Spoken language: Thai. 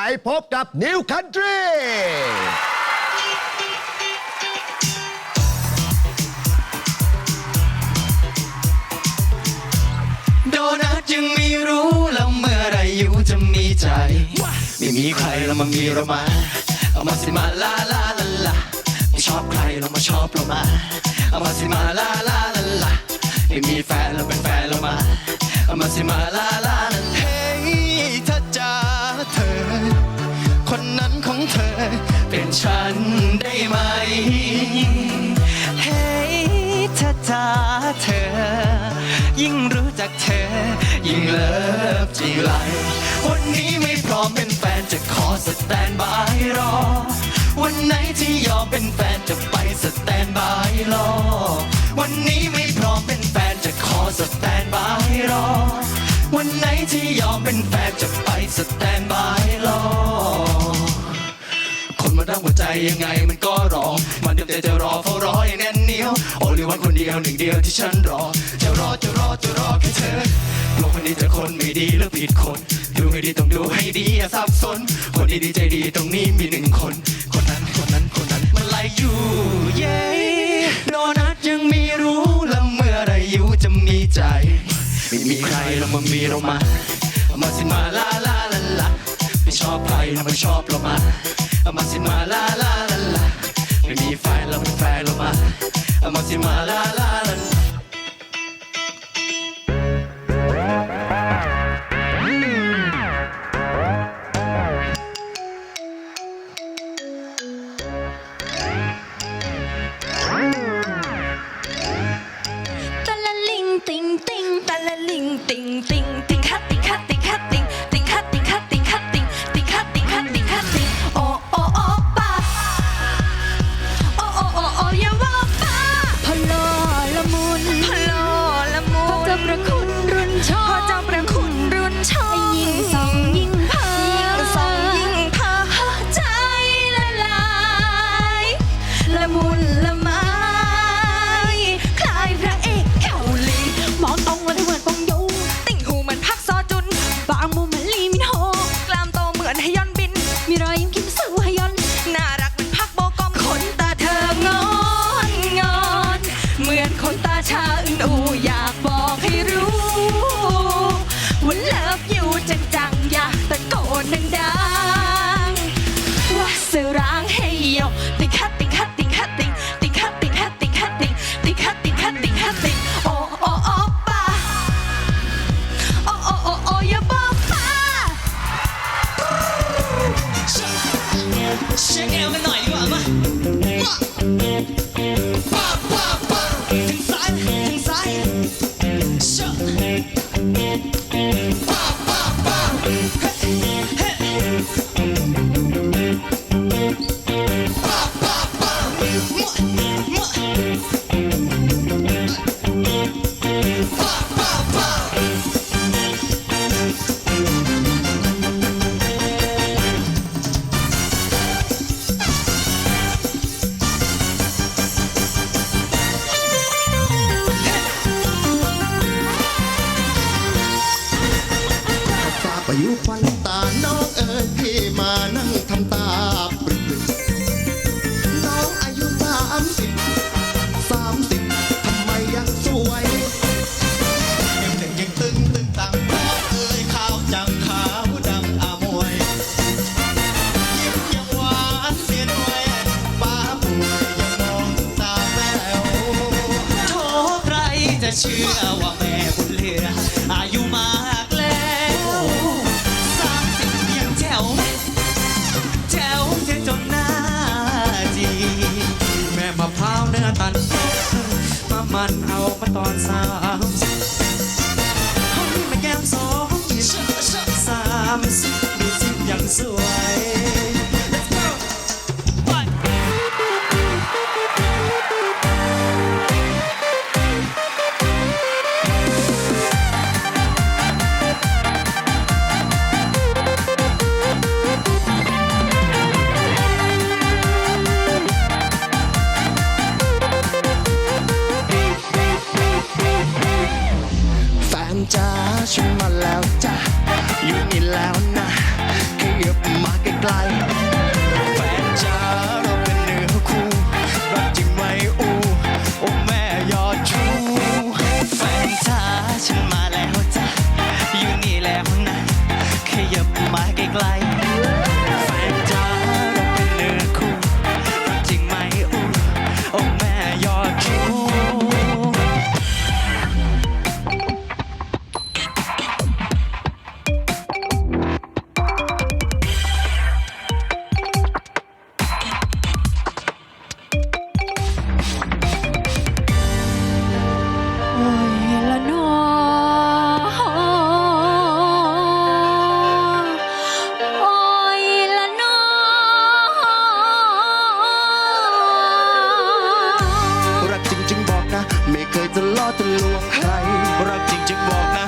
ไปพบกับ New Country โดนัทยังไม่รู้แล้วเมื่อไรอยู่จะมีใจ ไม่มีใครแล้วมามีเรามาเอามาสิมาลาลาลาลาไม่ชอบใครเรามาชอบเรามาเอามาสิมาลาลาลาลาไม่มีแฟนเราเป็นแฟนเรามาเอามาสิมาลาลาลาีไรวันนี้ไม่พร้อมเป็นแฟนจะขอสแตนบายรอ วันไหนที่ยอมเป็นแฟนจะไปสแตนบายรอ วันนี้ไม่พร้อมเป็นแฟนจะขอสแตนบายรอ วันไหนที่ยอมเป็นแฟนจะไปสแตนบายรอคนมาตั้งหัวใจยังไงมันก็รอ มันเดียวแต่จะรอเฝ้ารออย่างแน่นเหนียว โอลิวันคนเดียวหนึ่งเดียวที่ฉันรอ จะรอจะรอจะรอแค่เธอ โลกคนนี้เจอคนไม่ดีหรือผิดคน ดูให้ดีต้องดูให้ดีอย่าสับสน คนดีดีใจดีตรงนี้มีหนึ่งคน คนนั้นคนนั้นคนนั้นมันไล่อยู่ เย้โดนัทยังไม่รู้แล้วเมื่อไรอยู่จะมีใจ ไม่มีใครแล้วมามีเรามา มาสิมาลาลาลาลาไม่ชอบใครแล้วไม่ชอบเรามา มาสิมาลาลาลาลาไม่มีแฟนเราเป็นแฟนเรามา มาสิมาลาลาลา รุ่ำตาปรึกปรึกน้องอายุสามสิบสามสิบทำไมยังสวยยังเด็กยังตึงตึงตังน้องเอ๋ยขาวจังขาวดังอามวยยิ้มยังหวานเสียด้วยป้าป่วยยังมองตาแววโทใครจะเชื่อว่าแม่บุญเหลืออายุมากแล้วสามสิบยังแจ๋ว มิสิมิสิกยังสวย Let's go แฟนจ้าฉันมาแล้วจ้า อยู่นี่แล้วนะขยับมาใกล้ รักจริงจึงบอกนะ ไม่เคยจะล่อจะลวงใคร รักจริงจึงบอกนะ